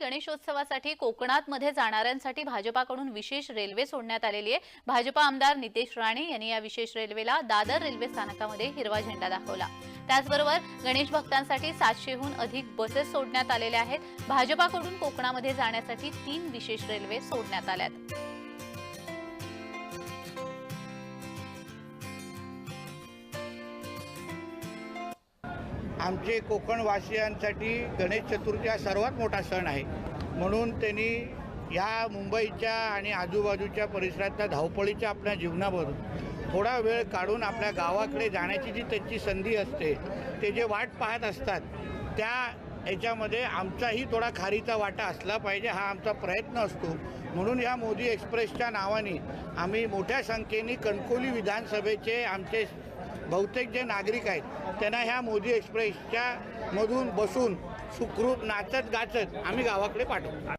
गणेशोत्सवासाठी कोकणात मध्ये जाणाऱ्यांसाठी भाजपाकडून विशेष रेल्वे सोडण्यात आलेली आहे. भाजपा आमदार नितेश राणे यांनी या विशेष रेल्वेला दादर रेल्वे स्थानकामध्ये हिरवा झेंडा दाखवला. त्याचबरोबर गणेश भक्तांसाठी सातशेहून अधिक बसेस सोडण्यात आलेल्या आहेत. भाजपाकडून कोकणामध्ये जाण्यासाठी तीन विशेष रेल्वे सोडण्यात आल्यात. आमचे कोकणवासियांसाठी गणेश चतुर्थी हा सर्वात मोठा सण आहे. म्हणून त्यांनी ह्या मुंबईच्या आणि आजूबाजूच्या परिसरातल्या धावपळीच्या आपल्या जीवनावरून थोडा वेळ काढून आपल्या गावाकडे जाण्याची जी त्यांची संधी असते ते जे वाट पाहत असतात त्या याच्यामध्ये आमचाही थोडा खारीचा वाटा असला पाहिजे हा आमचा प्रयत्न असतो. म्हणून या मोदी एक्सप्रेसच्या नावाने आम्ही मोठ्या संख्येने कणकोली विधानसभेचे आमचे बहुतेक जे नागरिक आहेत त्यांना ह्या मोदी एक्सप्रेसच्या मधून बसून सुखरूप नाचत गाचत आम्ही गावाकडे पाठवतो